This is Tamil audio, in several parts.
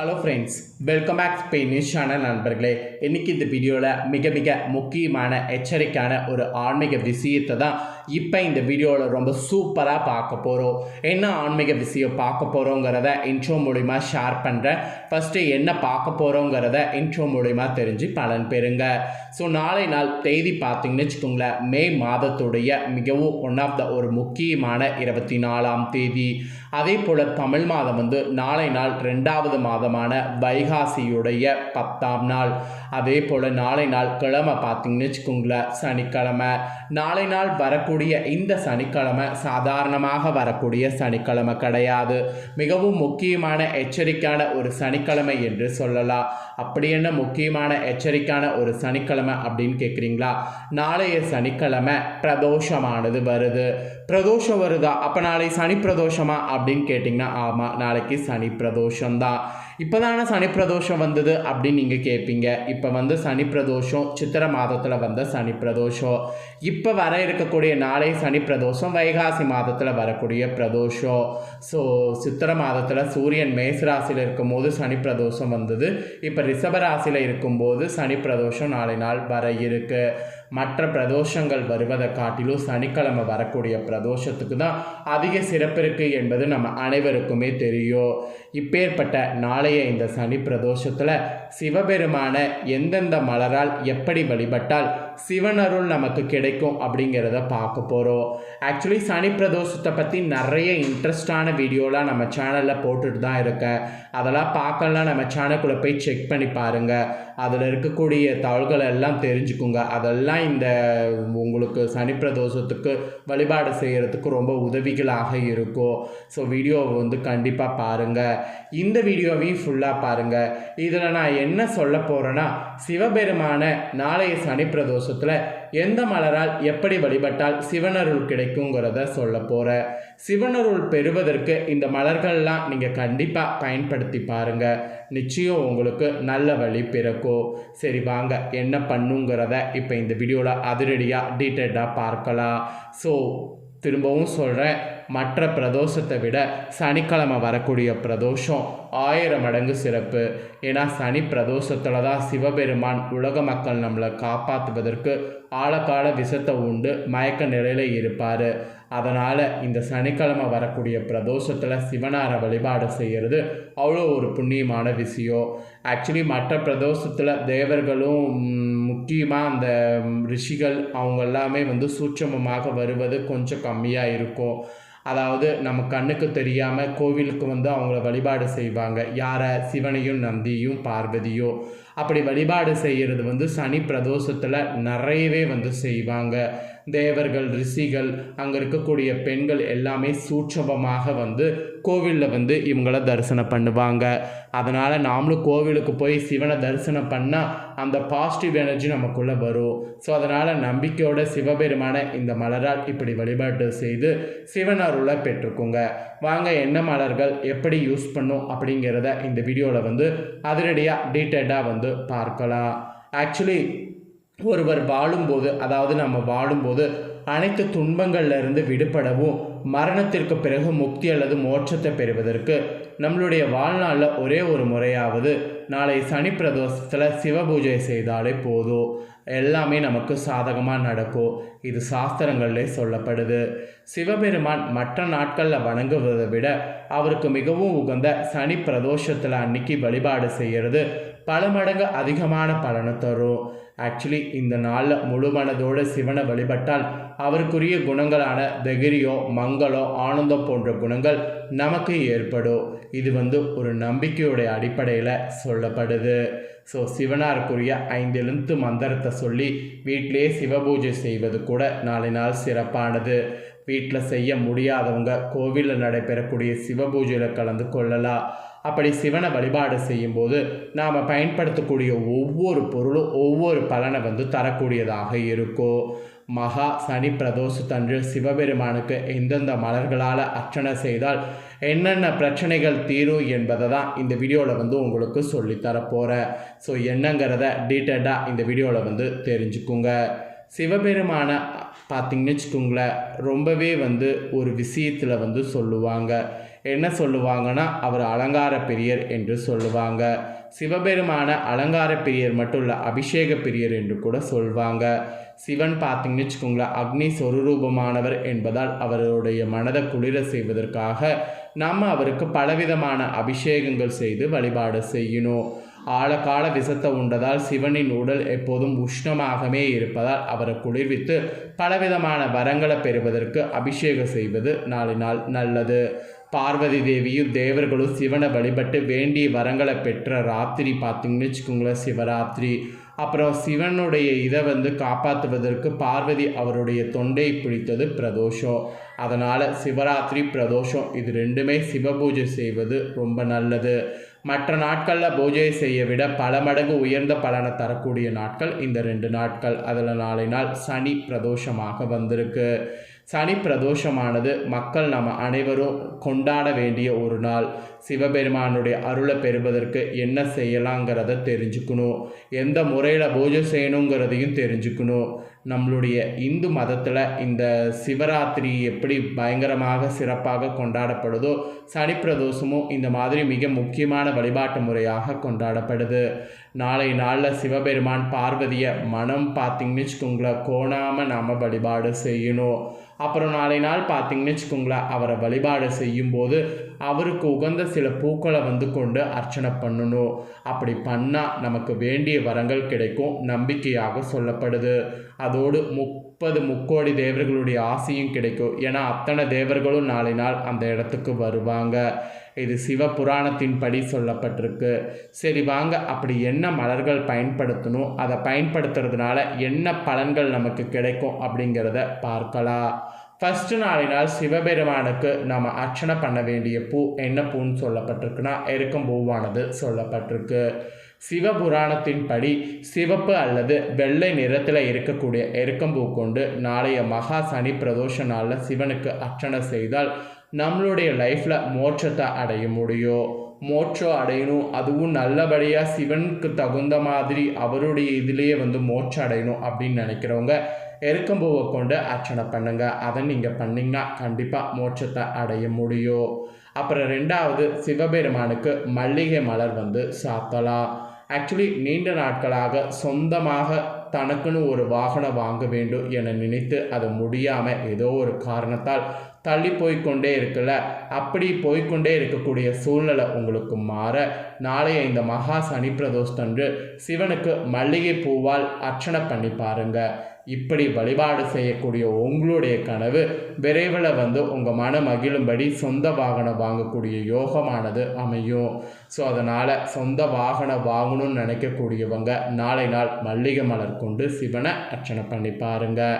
Hello friends welcome back Spanish channel நண்பர்களே. இன்னைக்கு இந்த வீடியோவில் மிக மிக முக்கியமான எச்சரிக்கையான ஒரு ஆன்மீக விஷயத்தை தான் இப்போ இந்த வீடியோவில் ரொம்ப சூப்பராக பார்க்க போகிறோம் என்ன ஆன்மீக விஷயம் பார்க்க போகிறோங்கிறத இன்ட்ரோ மூலிமா ஷேர் பண்ணுறேன் ஃபஸ்ட்டு என்ன பார்க்க போகிறோங்கிறத இன்ட்ரோ மூலிமா தெரிஞ்சு பலன் பெறுங்க. ஸோ நாளை நாள் தேதி பார்த்தீங்கன்னு வச்சுக்கோங்களேன் மே மாதத்துடைய மிகவும் ஒன் ஆஃப் த ஒரு முக்கியமான இருபத்தி நாலாம் தேதி. அதே போல் தமிழ் மாதம் வந்து நாளை நாள் ரெண்டாவது மாதம் மாதமான வைகாசியுடைய பத்தாம் நாள். அதே போல் நாளை நாள் கிழமை பார்த்தீங்கன்னு வச்சுக்கோங்களேன் சனிக்கிழமை. நாளை நாள் வரக்கூடிய இந்த சனிக்கிழமை சாதாரணமாக வரக்கூடிய சனிக்கிழமை கிடையாது. மிகவும் முக்கியமான எச்சரிக்கையான ஒரு சனிக்கிழமை என்று சொல்லலாம். அப்படி என்ன முக்கியமான எச்சரிக்கையான ஒரு சனிக்கிழமை அப்படின்னு கேட்குறீங்களா? நாளைய சனிக்கிழமை பிரதோஷமானது வருது. பிரதோஷம் வருதா? அப்போ நாளை சனி பிரதோஷமா அப்படின்னு கேட்டிங்கன்னா ஆமாம் நாளைக்கு சனி பிரதோஷம்தான். இப்போ தானே சனி பிரதோஷம் வந்தது அப்படின்னு நீங்கள் கேட்பீங்க. இப்போ இப்போ வந்து சனி பிரதோஷம் சித்திர மாதத்தில் வந்த சனி பிரதோஷம். இப்போ வர இருக்கக்கூடிய நாளை சனி பிரதோஷம் வைகாசி மாதத்தில் வரக்கூடிய பிரதோஷம். ஸோ சித்திர மாதத்தில் சூரியன் மேசராசியில் இருக்கும்போது சனி பிரதோஷம் வந்தது. இப்போ ரிஷபராசியில் இருக்கும்போது சனி பிரதோஷம் நாளை நாள் வர இருக்குது மற்ற பிரதோஷங்கள் வருவதை காட்டிலும் சனிக்கிழமை வரக்கூடிய பிரதோஷத்துக்கு தான் அதிக சிறப்பு இருக்குது என்பது நம்ம அனைவருக்குமே தெரியும். இப்பேற்பட்ட நாளைய இந்த சனி பிரதோஷத்தில் சிவபெருமான எந்தெந்த மலரால் எப்படி வழிபட்டால் சிவனருள் நமக்கு கிடைக்கும் அப்படிங்கிறத பார்க்க போகிறோம் ஆக்சுவலி சனி பிரதோஷத்தை பற்றி நிறைய இன்ட்ரெஸ்டான வீடியோலாம் நம்ம சேனலில் போட்டுட்டு தான் இருக்கேன். அதெல்லாம் பார்க்கலாம் நம்ம சேனலுக்குள்ளே போய் செக் பண்ணி பாருங்கள் அதில் இருக்கக்கூடிய தகவல்கள் எல்லாம் தெரிஞ்சுக்குங்க. அதெல்லாம் இந்த உங்களுக்கு சனி பிரதோஷத்துக்கு வழிபாடு செய்கிறதுக்கு ரொம்ப உதவிகளாக இருக்கும் ஸோ வீடியோவை வந்து கண்டிப்பாக பாருங்கள் இந்த வீடியோவையும் ஃபுல்லாக பாருங்கள் இதில் நான் என்ன சொல்ல போகிறேன்னா சிவபெருமான நாளைய சனி பிரதோஷத்தில் எந்த மலரால் எப்படி வழிபட்டால் சிவனருள் கிடைக்குங்கிறத சொல்ல போகிறேன் சிவனருள் பெறுவதற்கு இந்த மலர்கள்லாம் நீங்கள் கண்டிப்பாக பயன்படுத்தி பாருங்கள் நிச்சயம் உங்களுக்கு நல்ல வழி பிறக்கும். சரி வாங்க என்ன பண்ணுங்கிறத இப்போ இந்த வீடியோவில் அதிரடியாக டீட்டெயிலாக பார்க்கலாம். ஸோ திரும்பவும் சொல்கிறேன் மற்ற பிரதோஷத்தை விட சனிக்கிழமை வரக்கூடிய பிரதோஷம் ஆயிரம் மடங்கு சிறப்பு. ஏன்னா சனி பிரதோஷத்தில் தான் சிவபெருமான் உலக மக்கள் நம்மளை காப்பாற்றுவதற்கு ஆழக்கால விஷத்தை உண்டு மயக்க நிலையில் இருப்பார். அதனால் இந்த சனிக்கிழமை வரக்கூடிய பிரதோஷத்தில் சிவனாரை வழிபாடு செய்கிறது அவ்வளோ ஒரு புண்ணியமான விஷயம். ஆக்சுவலி மற்ற பிரதோஷத்தில் தேவர்களும் முக்கியமாக அந்த ரிஷிகள் அவங்க எல்லாமே வந்து சூட்சமமாக வருவது கொஞ்சம் கம்மியாக இருக்கும். அதாவது நம்ம கண்ணுக்கு தெரியாமல் கோவிலுக்கு வந்து அவங்கள வழிபாடு செய்வாங்க. யாரை? சிவனையும் நந்தியும் பார்வதியோ. அப்படி வழிபாடு செய்கிறது வந்து சனி பிரதோஷத்தில் நிறையவே வந்து செய்வாங்க. தேவர்கள் ரிஷிகள் அங்கே இருக்கக்கூடிய பெண்கள் எல்லாமே சூட்சமமாக வந்து கோவிலில் வந்து இவங்கள தரிசனம் பண்ணுவாங்க. அதனால் நாமளும் கோவிலுக்கு போய் சிவனை தரிசனம் பண்ணால் அந்த பாசிட்டிவ் எனர்ஜி நமக்குள்ளே வரும். ஸோ அதனால் நம்பிக்கையோட சிவபெருமான இந்த மலரால் இப்படி வழிபாட்டு செய்து சிவன் அருளை பெற்றுக்கோங்க. வாங்க என்ன மலர்கள் எப்படி யூஸ் பண்ணும் அப்படிங்கிறத இந்த வீடியோவில் வந்து அதிரடியாக டீட்டெயில்டாக வந்து பார்க்கலாம். ஆக்சுவலி ஒருவர் வாழும்போது அதாவது நம்ம வாழும்போது அனைத்து துன்பங்கள்லேருந்து விடுபடவும் மரணத்திற்கு பிறகு முக்தி அல்லது மோட்சத்தை பெறுவதற்கு நம்மளுடைய வாழ்நாளில் ஒரே ஒரு முறையாவது நாளை சனி பிரதோஷத்தில் சிவ பூஜை செய்தாலே போதும். எல்லாமே நமக்கு சாதகமாக நடக்கும். இது சாஸ்திரங்களிலே சொல்லப்படுது. சிவபெருமான் மற்ற நாட்களில் வணங்குவதை விட அவருக்கு மிகவும் உகந்த சனி பிரதோஷத்தில் அன்னைக்கு வழிபாடு செய்கிறது பல மடங்கு அதிகமான பலனை தரும். ஆக்சுவலி இந்த நாளில் முழு மனதோடு சிவனை வழிபட்டால் அவருக்குரிய குணங்களான தைரியோ மங்களம் ஆனந்தம் போன்ற குணங்கள் நமக்கு ஏற்படும். இது வந்து ஒரு நம்பிக்கையுடைய அடிப்படையில் சொல்லப்படுது. ஸோ சிவனாருக்குரிய ஐந்து எழுத்து மந்திரத்தை சொல்லி வீட்டிலே சிவபூஜை செய்வது கூட நாளை நாள் சிறப்பானது. வீட்டில் செய்ய முடியாதவங்க கோவிலில் நடைபெறக்கூடிய சிவபூஜையில் கலந்து கொள்ளலாம். அப்படி சிவனை வழிபாடு செய்யும்போது நாம் பயன்படுத்தக்கூடிய ஒவ்வொரு பொருளும் ஒவ்வொரு பலனை வந்து தரக்கூடியதாக இருக்கும் மகா சனி பிரதோஷத்தன்று சிவபெருமானுக்கு எந்தெந்த மலர்களால் அர்ச்சனை செய்தால் என்னென்ன பிரச்சனைகள் தீரும் என்பதை தான் இந்த வீடியோவில் வந்து உங்களுக்கு சொல்லித்தரப்போகிறேன் ஸோ என்னங்கிறத டீட்டெயிலாக இந்த வீடியோவில் வந்து தெரிஞ்சுக்குங்க. சிவபெருமான பார்த்தீங்கன்னு வச்சுக்கோங்களேன் ரொம்பவே வந்து ஒரு விஷயத்தில் வந்து சொல்லுவாங்க. என்ன சொல்லுவாங்கன்னா அவர் அலங்கார பிரியர் என்று சொல்லுவாங்க. சிவபெருமான அலங்கார பிரியர் மட்டும் இல்லை அபிஷேக பிரியர் என்று கூட சொல்வாங்க. சிவன் பார்த்தீங்கன்னு வச்சுக்கோங்களேன் அக்னி சொருரூபமானவர் என்பதால் அவருடைய மனதை குளிர செய்வதற்காக நம்ம அவருக்கு பலவிதமான அபிஷேகங்கள் செய்து வழிபாடு செய்யணும். ஆழகால விஷத்தை உண்டதால் சிவனின் உடல் எப்போதும் உஷ்ணமாகவே இருப்பதால் அவரை குளிர்வித்து பலவிதமான வரங்களை பெறுவதற்கு அபிஷேகம் செய்வது நாளினால் நல்லது. பார்வதி தேவியும் தேவர்களும் சிவனை வழிபட்டு வேண்டிய வரங்களை பெற்ற ராத்திரி பார்த்திங்கன்னு வச்சுக்கோங்களேன் சிவராத்திரி. அப்புறம் சிவனுடைய இதை வந்து காப்பாற்றுவதற்கு பார்வதி அவருடைய தொண்டை பிடித்தது பிரதோஷம். அதனால் சிவராத்திரி பிரதோஷம் இது ரெண்டுமே சிவ பூஜை செய்வது ரொம்ப நல்லது. மற்ற நாட்களில் பூஜை செய்ய விட பல மடங்கு உயர்ந்த பலனை தரக்கூடிய நாட்கள் இந்த ரெண்டு நாட்கள். அதில் நாளை நாள் சனி பிரதோஷமாக வந்திருக்கு. சனி பிரதோஷமானது மக்கள் நம்ம அனைவரும் கொண்டாட வேண்டிய ஒரு நாள். சிவபெருமானுடைய அருளை பெறுவதற்கு என்ன செய்யலாங்கிறத தெரிஞ்சுக்கணும். எந்த முறையில் பூஜை செய்யணுங்கிறதையும் தெரிஞ்சுக்கணும். நம்மளுடைய இந்து மதத்தில் இந்த சிவராத்திரி எப்படி பயங்கரமாக சிறப்பாக கொண்டாடப்படுதோ சனி பிரதோஷமும் இந்த மாதிரி மிக முக்கியமான வழிபாட்டு முறையாக கொண்டாடப்படுது. நாளை நாளில் சிவபெருமான் பார்வதியை மனம் பார்த்திங்கன்னு வச்சுக்கோங்களேன் கோணாமல் நாம் வழிபாடு செய்யணும். அப்புறம் நாளை நாள் பார்த்திங்கன்னு வச்சுக்கோங்களேன் அவரை வழிபாடு செய்யும்போது அவருக்கு உகந்த சில பூக்களை வந்து கொண்டு அர்ச்சனை பண்ணணும். அப்படி பண்ணால் நமக்கு வேண்டிய வரங்கள் கிடைக்கும் நம்பிக்கையாக சொல்லப்படுது. அதோடு முப்பது முக்கோடி தேவர்களுடைய ஆசையும் கிடைக்கும். ஏன்னா அத்தனை தேவர்களும் நாளை நாள் அந்த இடத்துக்கு வருவாங்க. இது சிவபுராணத்தின் படி சொல்லப்பட்டிருக்கு. சரி வாங்க. அப்படி என்ன மலர்கள் பயன்படுத்தணும்? அதை பயன்படுத்துறதுனால என்ன பலன்கள் நமக்கு கிடைக்கும் அப்படிங்கிறத பார்க்கலாம். ஃபஸ்ட்டு நாளினால் சிவபெருமானுக்கு நம்ம அர்ச்சனை பண்ண வேண்டிய பூ என்ன பூன்னு சொல்லப்பட்டிருக்குன்னா எருக்கம் பூவானது சொல்லப்பட்டிருக்கு. சிவபுராணத்தின்படி சிவப்பு அல்லது வெள்ளை நிறத்தில் இருக்கக்கூடிய எருக்கம்பூ கொண்டு நாளைய மகா சனி பிரதோஷ நாளில் சிவனுக்கு அர்ச்சனை செய்தால் நம்மளுடைய லைஃப்பில் மோட்சத்தை அடைய முடியும். மோட்சம் அடையணும். அதுவும் நல்லபடியாக சிவனுக்கு தகுந்த மாதிரி அவருடைய இதுலேயே வந்து மோட்சம் அடையணும் அப்படின்னு நினைக்கிறவங்க எருக்கம்பூவை கொண்டு அர்ச்சனை பண்ணுங்கள் அதை நீங்கள் பண்ணிங்கன்னா கண்டிப்பாக மோட்சத்தை அடைய முடியும். அப்புறம் ரெண்டாவது சிவபெருமானுக்கு மல்லிகை மலர் வந்து சாத்தலாம். ஆக்சுவலி நீண்ட நாட்களாக சொந்தமாக தனக்குன்னு ஒரு வாகனம் வாங்க வேண்டும் என நினைத்து அது முடியாமல் ஏதோ ஒரு காரணத்தால் தள்ளி போய்க்கொண்டே இருக்குல்ல? அப்படி போய்க்கொண்டே இருக்கக்கூடிய சூழ்நிலை உங்களுக்கு மாற நாளைய இந்த மகா சனி பிரதோஷத்தன்று சிவனுக்கு மல்லிகை பூவால் அர்ச்சனை பண்ணி பாருங்கள் இப்படி வழிபாடு செய்யக்கூடிய உங்களுடைய கனவு விரைவில் வந்து உங்கள் மன மகிழும்படி சொந்த வாகனம் வாங்கக்கூடிய யோகமானது அமையும். ஸோ அதனால் சொந்த வாகனம் வாங்கணும்னு நினைக்கக்கூடியவங்க நாளை நாள் மல்லிகை மலர் கொண்டு சிவனை அர்ச்சனை பண்ணி பாருங்கள்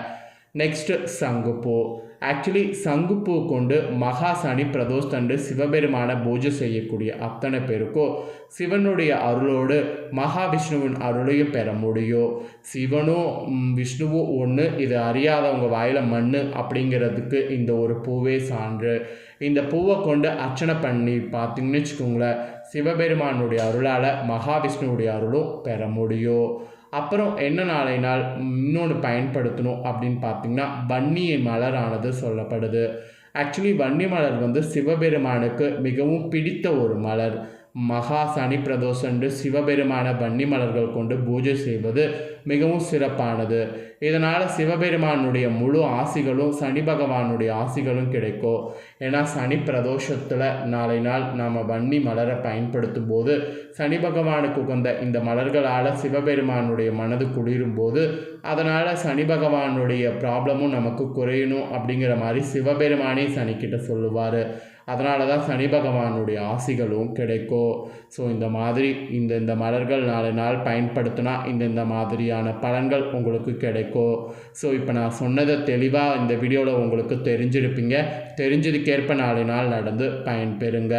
நெக்ஸ்ட்டு சங்குப்பூ ஆக்சுவலி சங்குப்பூ கொண்டு மகா சனி பிரதோஷ் சிவபெருமான பூஜை செய்யக்கூடிய அத்தனை பேருக்கும் சிவனுடைய அருளோடு மகாவிஷ்ணுவின் அருளையும் பெற முடியும் சிவனும் விஷ்ணுவும் ஒன்று இது அறியாதவங்க வாயில் மண் அப்படிங்கிறதுக்கு இந்த ஒரு பூவே சான்று. இந்த பூவை கொண்டு அர்ச்சனை பண்ணி பார்த்தீங்கன்னு வச்சுக்கோங்களேன் சிவபெருமானுடைய அருளால் மகாவிஷ்ணுவுடைய அருளும் பெற முடியும் அப்புறம் என்ன நாளை நாள் இன்னொன்று பயன்படுத்தணும் அப்படின்னு பார்த்தீங்கன்னா வன்னியை மலரானது சொல்லப்படுது. ஆக்சுவலி வன்னி மலர் வந்து சிவபெருமானுக்கு மிகவும் பிடித்த ஒரு மலர். மகா சனி பிரதோஷன்று சிவபெருமான வன்னி மலர்கள் கொண்டு பூஜை செய்வது மிகவும் சிறப்பானது. இதனால் சிவபெருமானுடைய முழு ஆசிகளும் சனி பகவானுடைய ஆசிகளும் கிடைக்கும் ஏன்னா சனி பிரதோஷத்தில் நாளை நாள் நாம் வன்னி மலரை பயன்படுத்தும் போது சனி பகவானுக்கு உகந்த இந்த மலர்களால் சிவபெருமானுடைய மனது குளிரும் போது அதனால் சனி பகவானுடைய ப்ராப்ளமும் நமக்கு குறையணும் அப்படிங்கிற மாதிரி சிவபெருமானே சனிக்கிட்ட சொல்லுவார். அதனால தான் சனி பகவானுடைய ஆசிகளும் கிடைக்கும் ஸோ இந்த மாதிரி இந்த இந்த மலர்கள் நாலு நாள் பயன்படுத்தினா இந்த இந்த மாதிரியான பலன்கள் உங்களுக்கு கிடைக்கும் ஸோ இப்போ நான் சொன்னதை தெளிவாக இந்த வீடியோவில் உங்களுக்கு தெரிஞ்சிருப்பீங்க. தெரிஞ்சதுக்கேற்ப நாலு நாள் நடந்து பயன்பெறுங்க.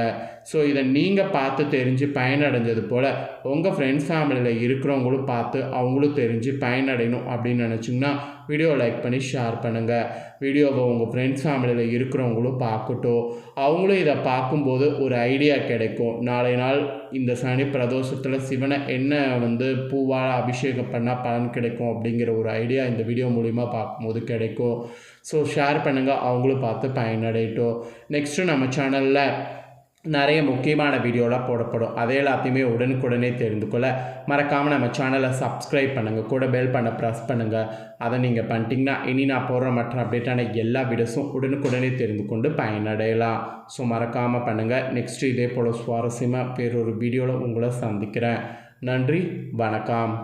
ஸோ இதை நீங்கள் பார்த்து தெரிஞ்சு பயனடைஞ்சது போல் உங்கள் ஃப்ரெண்ட்ஸ் ஃபேமிலியில் இருக்கிறவங்களும் பார்த்து அவங்களும் தெரிஞ்சு பயனடையணும் அப்படின்னு நினச்சிங்கன்னா வீடியோ லைக் பண்ணி ஷேர் பண்ணுங்கள் வீடியோவை உங்கள் ஃப்ரெண்ட்ஸ் ஃபேமிலியில் இருக்கிறவங்களும் பார்க்கட்டும். அவங்களும் இதை பார்க்கும்போது ஒரு ஐடியா கிடைக்கும். நாளை நாள் இந்த சனி பிரதோஷத்தில் சிவனை என்ன வந்து பூவால் அபிஷேகம் பண்ணால் பலன் கிடைக்கும் அப்படிங்கிற ஒரு ஐடியா இந்த வீடியோ மூலிமா பார்க்கும்போது கிடைக்கும். ஸோ ஷேர் பண்ணுங்கள் அவங்களும் பார்த்து பயனடையட்டும். நெக்ஸ்ட்டு நம்ம சேனலில் நிறைய முக்கியமான வீடியோலாம் போடப்படும். அதே எல்லாத்தையுமே உடனுக்குடனே தெரிந்து கொள்ள மறக்காமல் நம்ம சேனலை சப்ஸ்கிரைப் பண்ணுங்கள் கூட பெல் பண்ண ப்ரெஸ் பண்ணுங்கள் அதை நீங்கள் பண்ணிட்டீங்கன்னா இனி நான் போடுற மற்ற அப்டேட்டான எல்லா வீடியோஸும் உடனுக்குடனே தெரிந்து கொண்டு பயனடையலாம். ஸோ மறக்காமல் பண்ணுங்கள் நெக்ஸ்ட்டு இதே போல் சுவாரஸ்யமாக வேறொரு வீடியோவில் உங்களை சந்திக்கிறேன். நன்றி. வணக்கம்.